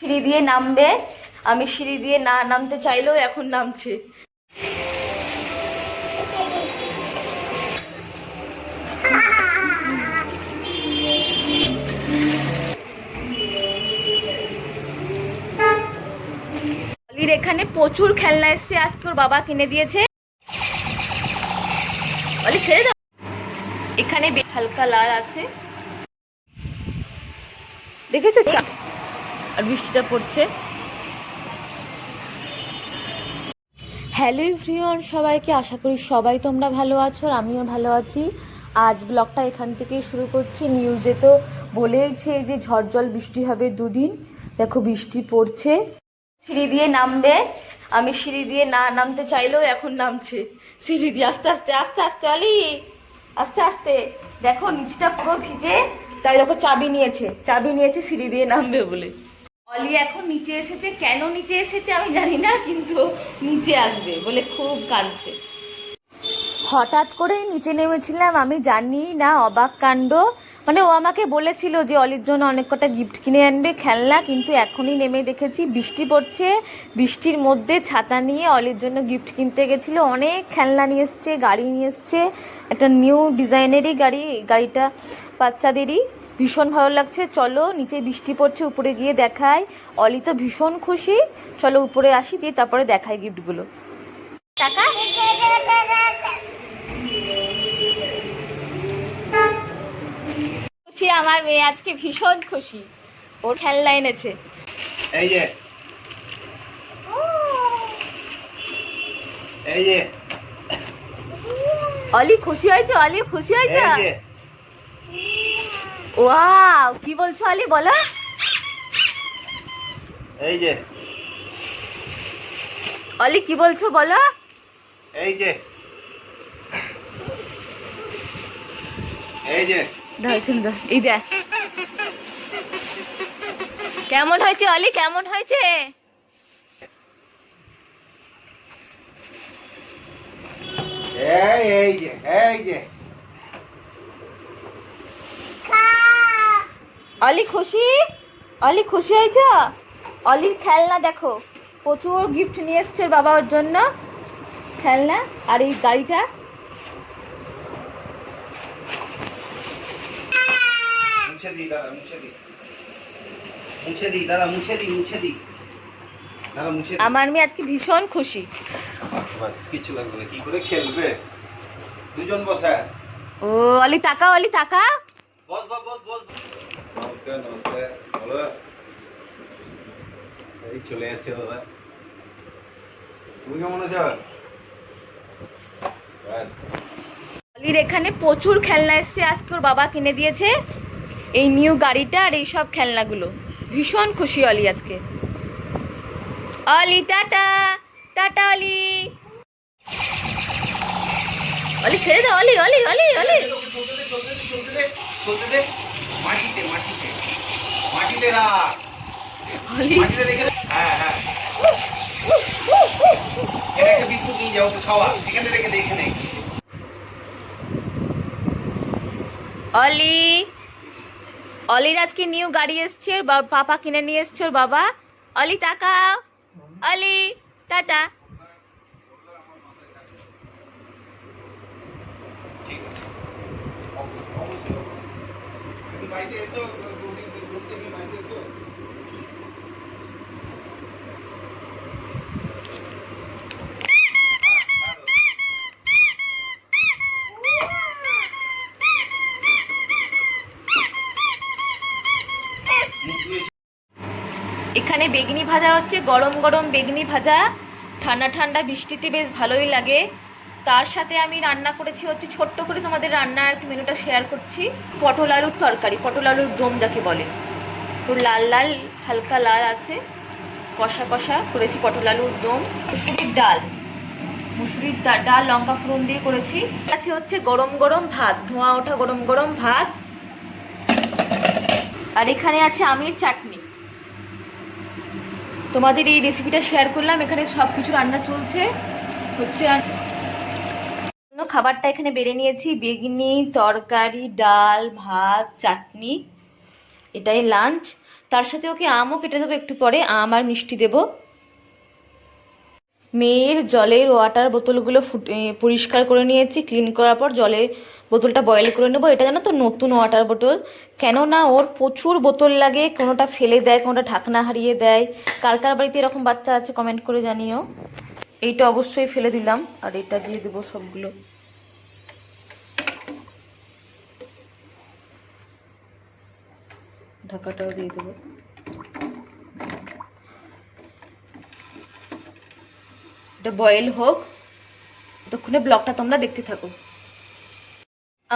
সিঁড়ি দিয়ে নামবে। আমি সিঁড়ি দিয়ে না নামতে চাইলেও এখন নামছে। অলির এখানে প্রচুর খেলনা এসছে। আজকে ওর বাবা কিনে দিয়েছে। ছেড়ে দাও। এখানে হালকা লাল আছে। দেখেছ? চা- আর বৃষ্টিটা পড়ছে। হ্যালো ফ্রিয়ন সবাইকে আশা করি সবাই তোমরা ভালো আছো আর আমিও ভালো আছি। আজ ব্লগটা এখান থেকেই শুরু করছি। নিউজে তো বলেইছে যে ঝড় জল বৃষ্টি হবে দুদিন। দেখো বৃষ্টি পড়ছে। সিঁড়ি দিয়ে নামবে। আমি সিঁড়ি দিয়ে না নামতে চাইলেও এখন নামছে। সিঁড়ি দিয়ে আস্তে আস্তে আস্তে আস্তে অলি, আস্তে আস্তে। দেখো নিচটা পুরো ভিজে, তাই দেখো চাবি নিয়েছে। চাবি নিয়েছে, সিঁড়ি দিয়ে নামবে বলে। অলি এখন নিচে এসেছে। কেন নিচে এসেছে আমি জানি না, কিন্তু নিচে আসবে বলে খুব কাঁদছে। হঠাৎ করেই নিচে নেমেছিলাম, আমি জানি না, অবাক কাণ্ড। মানে ও আমাকে বলেছিল যে, অলির জন্য অনেক কটা গিফট কিনে আনবে, খেলনা, কিন্তু এখনই নেমে দেখেছি, বৃষ্টি পড়ছে, বৃষ্টির মধ্যে ছাতা নিয়ে অলির জন্য গিফট কিনতে গেছিল, অনেক খেলনা নিয়ে এসছে, গাড়ি নিয়ে এসছে, একটা নিউ ডিজাইনেরই গাড়ি, গাড়িটা বাচ্চাদেরই, ভীষণ ভালো লাগছে, চলো নিচে বৃষ্টি পড়ছে, উপরে গিয়ে দেখাই, অলি তো ভীষণ খুশি, চলো উপরে আসি, দিয়ে তারপরে দেখাই গিফটগুলো টাকা? খুশি আমার মেয়ে আজকে ভীষণ খুশি। ওর খেলনা এনেছে। এই যে। এই যে। অলি খুশি হয়েছে অলি খুশি হয়েছে? ওয়াও কি বলছো অলি বলো। এই যে। অলি কি বলছো বলো। এই যে। এই যে। এই দেখ। কেমন হয়েছে অলি? কেমন হয়েছে? এই এই যে এই যে। অলি খুশি? অলি খুশি হয়েছ? অলির খেলনা দেখো। প্রচুর গিফট নিয়ে এসছে বাবার জন্য। খেলনা আর এই গাড়িটা। মুছে দি দাদা মুছে দি মুছে দি দাদা মুছে দি মুছে দি দাদা মুছে দি আমার মেয়ে আজকে ভীষণ খুশি। বাস কিছু লাগবে না কি করে খেলবে? দুজন বসে ও অলি তাকা অলি তাকা। বস বস বস বস। নমস্কার নমস্কার বলো। এই চলে যাচ্ছে দাদা। তুমি কেমন আছো? অলির এখানে প্রচুর খেলনা এসছে আজকে ওর বাবা কিনে দিয়েছে। এই নিউ গাড়িটা আর এই সব খেলনাগুলো। ভীষণ খুশি অলি আজকে। অলি, টাটা! টাটা, অলি! অলি, ছেড়ে দে অলি অলি অলি! অলি! অলি! অলির আজকে নিউ গাড়ি এসছে পাপা কিনে নিয়ে এসছে ওর বাবা। অলি, তাকাও। অলি, টাটা। ঠিক আছে অবশ্যই তুমি বাড়িতে এসো দুদিন ঘুরতে তুমি বাড়িতে এসো এখানে বেগনি ভাজা হচ্ছে, গরম গরম বেগনি ভাজা। ঠান্ডা ঠান্ডা বৃষ্টিতে বেশ ভালোই লাগে। তার সাথে আমি রান্না করেছি হচ্ছে ছোট্ট করে তোমাদের রান্নার একটু মেনুটা শেয়ার করছি। পটল আলুর তরকারি, পটল আলুর দম যাকে বলে। একটু লাল লাল, হালকা লাল আছে। কষা কষা করেছি পটল আলুর দম। মুসুরির ডাল। মুসুরির ডাল, লঙ্কা ফোড়ন দিয়ে করেছি। আছে হচ্ছে গরম গরম ভাত, ধোঁয়া ওঠা গরম গরম ভাত। আর এখানে আছে আমির চাটনি। তোমাদের এই রেসিপিটা শেয়ার করলাম, এখানে সব কিছু রান্না চলছে। হচ্ছে খাবারটা এখানে বেড়ে নিয়েছি বেগনি তরকারি, ডাল, ভাত, চাটনি। এটাই লাঞ্চ তার সাথে ওকে আমও কেটে দেবো একটু পরে, আম আর মিষ্টি দেবো। মেয়ের জলের ওয়াটার বোতলগুলো ফুট- পরিষ্কার করে নিয়েছি ক্লিন করার পর জলে বোতলটা বয়েল করে নেব। এটা জানো তো নতুন ওয়াটার বোতল কেননা ওর প্রচুর বোতল লাগে, কোনোটা ফেলে দেয়, কোনোটা ঢাকনা হারিয়ে দেয়। কার কার বাড়িতে এরকম বাচ্চা আছে কমেন্ট করে জানিও। এইটা অবশ্যই ফেলে দিলাম, আর এটা দিয়ে দেবো সবগুলো। ঢাকাটাও দিয়ে দেবো। এটা বয়েল হোক, ততক্ষণে ব্লগটা তোমরা দেখতে থাকো।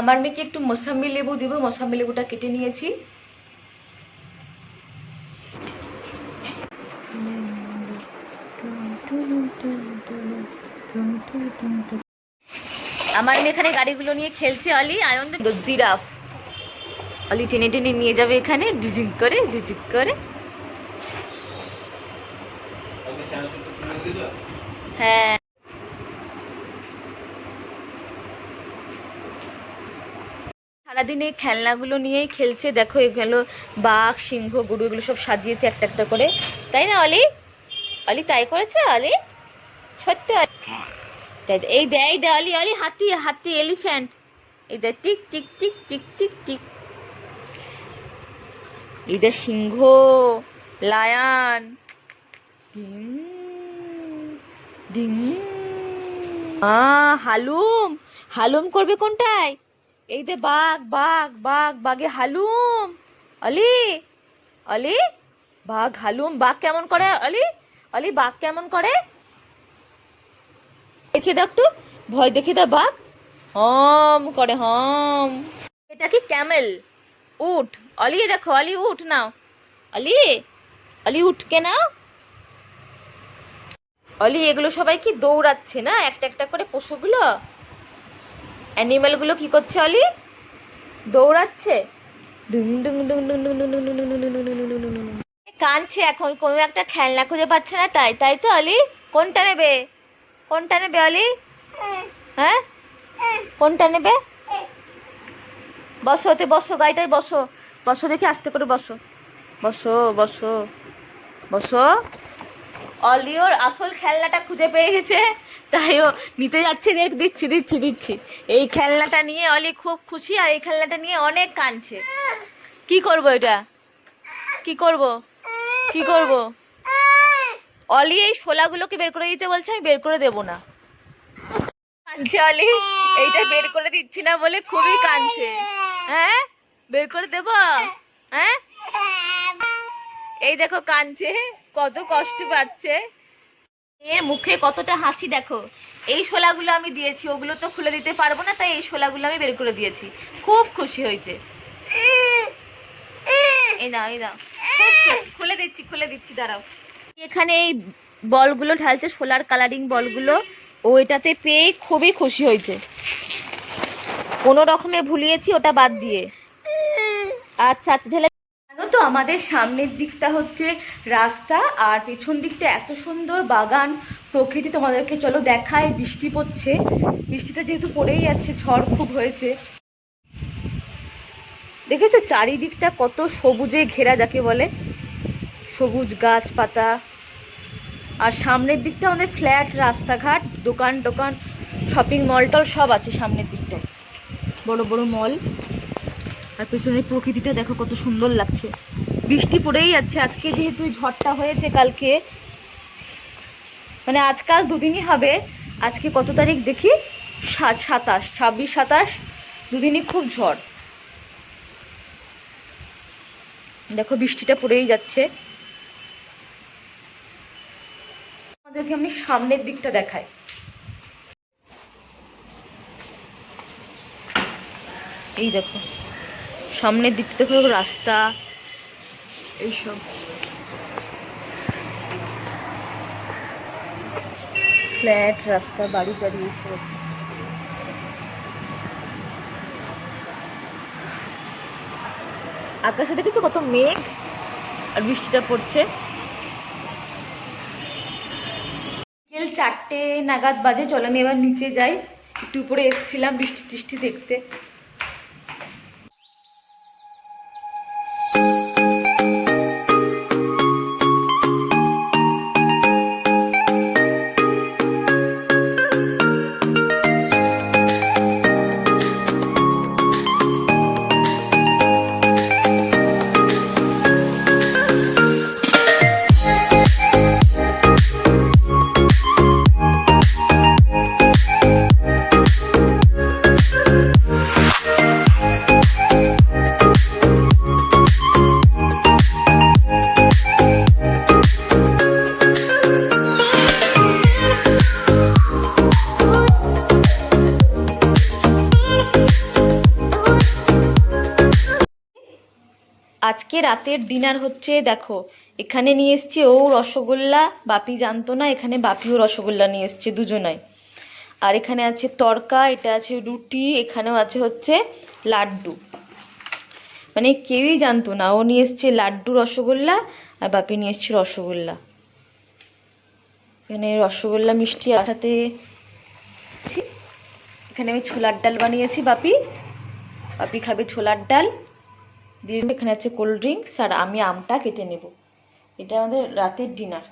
আমার মেয়েকে একটু মোসাম্বি লেবু দিব, মোসাম্বি লেবুটা কেটে নিয়েছি। আমার মেয়ে এখানে গাড়িগুলো নিয়ে খেলছে অলি আনন্দ জিরাফ। অলি টেনে টেনে নিয়ে যাবে এখানে ডিজিং করে ডিজিং করে। হ্যাঁ। সারাদিন এই খেলনাগুলো নিয়েই খেলছে। দেখো, এগুলো বাঘ, সিংহ, গরু, এগুলো সব সাজিয়েছে একটা একটা করে। তাই না, অলি? অলি, তাই করেছে, অলি? ছোট্ট। তাই এই দেয় দে, অলি অলি, হাতি হাতি এলিফ্যান্ট এই দেখ tick tick tick tick tick tick. এই দেখ সিংহ, লায়ন। ডিং ডিং। আ হালুম। হালুম করবে কোনটায়? এই দে বাঘ বাঘ বাঘ, বাঘে হালুম। অলি অলি, বাঘ, হালুম, বাঘ কেমন করে? অলি অলি, বাঘ কেমন করে? দেখে দাও একটু। ভয় দেখে দাও বাঘ। হম করে, হম। এটা কি ক্যামেল? উঠ। অলি দেখো, অলি, উঠ নাও। অলি অলি, উঠকে নাও। অলি, এগুলো সবাই কি দৌড়াচ্ছে না? একটা একটা করে পশুগুলো? অ্যানিমেলগুলো কি করছে অলি দৌড়াচ্ছে কাঁদছে এখন কোনো একটা খেলনা খুঁজে পাচ্ছে না তাই তাই তো অলি কোনটা নেবে কোনটা নেবে অলি হ্যাঁ কোনটা নেবে বসো ওতে বসো গাড়িটাই বসো বসো দেখি আস্তে করে বসো বসো বসো বসো অলিওর আসল খেলনাটা খুঁজে পেয়ে গেছে তাই ও নিতে যাচ্ছে দেখ দিচ্ছি দিচ্ছি দিচ্ছি। এই খেলনাটা নিয়ে অলি খুব খুশি আর এই খেলনাটা নিয়ে অনেক কাঁদছে। কি করব এটা? কি করব? কি করব? অলি এই শোলাগুলোকে বের করে দিতে বলছে, আমি বের করে দেবো না। কাঁদছে অলি। এইটা বের করে দিচ্ছি না বলে খুবই কাঁদছে। হ্যাঁ? বের করে দেবো? হ্যাঁ? এই দেখো কাঁদছে, কত কষ্ট পাচ্ছে। এর মুখে কতটা হাসি দেখো। এই শোলাগুলো আমি দিয়েছি, ওগুলো তো খুলে দিতে পারব না, তাই এই শোলাগুলো আমি বের করে দিয়েছি। খুব খুশি হয়েছে। খুলে দিচ্ছি খুলে দিচ্ছি, দাঁড়াও। এখানে এই বলগুলো ঢালছে সোলার কালারিং বলগুলো। ও এটাতে পেয়ে খুবই খুশি হয়েছে। কোনো রকমে ভুলিয়েছি, ওটা বাদ দিয়ে। আচ্ছা আচ্ছা জানো তো আমাদের সামনের দিকটা হচ্ছে রাস্তা, আর পেছন দিকটা এত সুন্দর বাগান প্রকৃতি। তোমাদেরকে চলো দেখায় বৃষ্টি পড়ছে। বৃষ্টিটা যেহেতু পড়েই যাচ্ছে, ঝড় খুব হয়েছে। দেখেছ চারিদিকটা কত সবুজে ঘেরা, যাকে বলে? সবুজ গাছপাতা। আর সামনের দিকটা আমাদের ফ্ল্যাট, রাস্তাঘাট, দোকান টোকান শপিং মল টল সব আছে সামনের দিকটায়। বড় বড় মল। আর পেছনের প্রকৃতিটা দেখো কত সুন্দর লাগছে। বৃষ্টি পড়েই যাচ্ছে, আজকে যেহেতু ঝড়টা হয়েছে কালকে। মানে আজকাল দুদিনই হবে, আজকে কত তারিখ দেখি? সাতাশ, ছাব্বিশ, সাতাশ, দুদিনই খুব ঝড়। দেখো বৃষ্টিটা পড়েই যাচ্ছে। আমাদেরকে আমি সামনের দিকটা দেখাই। এই দেখো। সামনের দিকটা দেখো রাস্তা, এইসব। ফ্ল্যাট, রাস্তা, বাড়ি টাড়ি এইসব। আকাশে দেখেছ কত মেঘ? আর বৃষ্টিটা পড়ছে। বিকেল চারটে নাগাদ বাজে, চলো আমি এবার নিচে যাই। একটু উপরে এসছিলাম বৃষ্টি টিষ্টি দেখতে। রাতের ডিনার হচ্ছে, দেখো, এখানে নিয়ে এসছে ও রসগোল্লা, বাপি জানতো না, এখানে বাপিও রসগোল্লা নিয়ে এসছে দুজনাই। আর এখানে আছে তরকা, এটা আছে রুটি, এখানেও আছে হচ্ছে লাড্ডু। মানে কেউই জানতো না, ও নিয়ে এসছে লাড্ডু, রসগোল্লা, আর বাপি নিয়ে এসছে রসগোল্লা। এখানে রসগোল্লা মিষ্টি আঠাতে এখানে আমি ছোলার ডাল বানিয়েছি, বাপি। বাপি খাবে ছোলার ডাল। দিয়ে এখানে আছে কোল্ড ড্রিঙ্কস আর আমি আমটা কেটে নেব। এটা আমাদের রাতের ডিনার